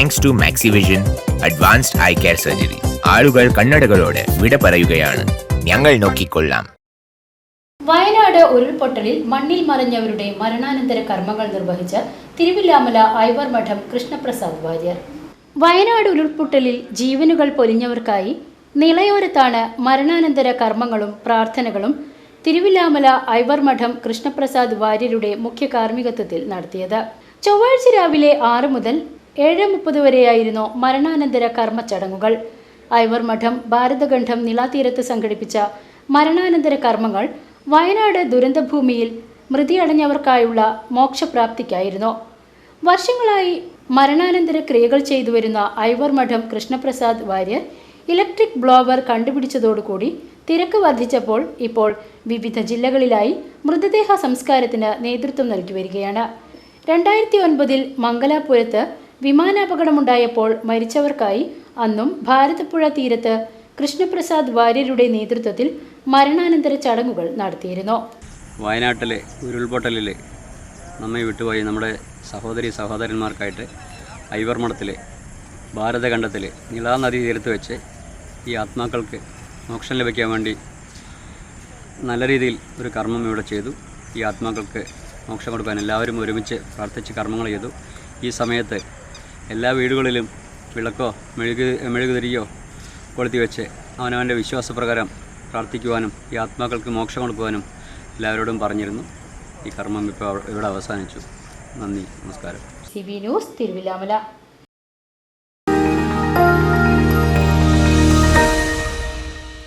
Thanks to Maxivision advanced eye care surgery ആളുകൾ കണ്ണടകളോട് വിട പറയുകയാണ്. ഞങ്ങൾ നോക്കിക്കൊള്ളാം. വയനാട് ഉരുൾപൊട്ടലിൽ മണ്ണിൽ മറിഞ്ഞവരുടെ മരണാനന്തര കർമ്മങ്ങൾ നിർവഹിച്ച തിരുവില്ലാമല ഐവർ മഠം കൃഷ്ണപ്രസാദ് വാര്യർ. വയനാട് ഉരുൾപൊട്ടലിൽ ജീവനുകൾ പൊലിഞ്ഞവർക്കായി നിളയോരത്താണ് മരണാനന്തര കർമ്മങ്ങളും പ്രാർത്ഥനകളും തിരുവില്ലാമല ഐവർ മഠം കൃഷ്ണപ്രസാദ് വാര്യരുടെ മുഖ്യ കാർമ്മികത്വത്തിൽ നടത്തിയത്. ചൊവ്വാഴ്ച രാവിലെ ആറ് മുതൽ ഏഴ് മുപ്പത് വരെയായിരുന്നു മരണാനന്തര കർമ്മ ചടങ്ങുകൾ ഐവർ മഠം ഭാരതഖണ്ഡം നിളാതീരത്ത് സംഘടിപ്പിച്ച മരണാനന്തര കർമ്മങ്ങൾ വയനാട് ദുരന്തഭൂമിയിൽ മൃതിയടഞ്ഞവർക്കായുള്ള മോക്ഷപ്രാപ്തിക്കായിരുന്നു. വർഷങ്ങളായി മരണാനന്തര ക്രിയകൾ ചെയ്തു വരുന്ന ഐവർ മഠം കൃഷ്ണപ്രസാദ് വാര്യർ ഇലക്ട്രിക് ബ്ലോവർ കണ്ടുപിടിച്ചതോടുകൂടി തിരക്ക് വർദ്ധിച്ചപ്പോൾ ഇപ്പോൾ വിവിധ ജില്ലകളിലായി മൃതദേഹ സംസ്കാരത്തിന് നേതൃത്വം നൽകി വരികയാണ്. രണ്ടായിരത്തി ഒൻപതിൽ മംഗലാപുരത്ത് വിമാനാപകടമുണ്ടായപ്പോൾ മരിച്ചവർക്കായി അന്നും ഭാരതപ്പുഴ തീരത്ത് കൃഷ്ണപ്രസാദ് വാര്യരുടെ നേതൃത്വത്തിൽ മരണാനന്തര ചടങ്ങുകൾ നടത്തിയിരുന്നു. വയനാട്ടിലെ ഉരുൾപൊട്ടലിൽ നമ്മെ വിട്ടുപോയി നമ്മുടെ സഹോദരി സഹോദരന്മാർക്കായിട്ട് ഐവർമഠത്തിലെ ഭാരതഖണ്ഡത്തിൽ നിളാനദി തീരത്ത് വെച്ച് ഈ ആത്മാക്കൾക്ക് മോക്ഷം ലഭിക്കാൻ വേണ്ടി നല്ല രീതിയിൽ ഒരു കർമ്മം ഇവിടെ ചെയ്തു. ഈ ആത്മാക്കൾക്ക് മോക്ഷം കൊടുക്കാൻ എല്ലാവരും ഒരുമിച്ച് പ്രാർത്ഥിച്ച് കർമ്മങ്ങൾ ചെയ്തു. ഈ സമയത്ത് എല്ലാ വീടുകളിലും വിളക്കോ മെഴുകു മെഴുകുതിരിയോ കൊളുത്തി വെച്ച് അവനവന്റെ വിശ്വാസപ്രകാരം പ്രാർത്ഥിക്കുവാനും ഈ ആത്മാക്കൾക്ക് മോക്ഷം കൊടുക്കുവാനും എല്ലാവരോടും പറഞ്ഞിരുന്നു. ഈ കർമ്മം ഇപ്പോൾ ഇവിടെ അവസാനിച്ചു. നന്ദി നമസ്കാരം. C B news Thiruvilwamala.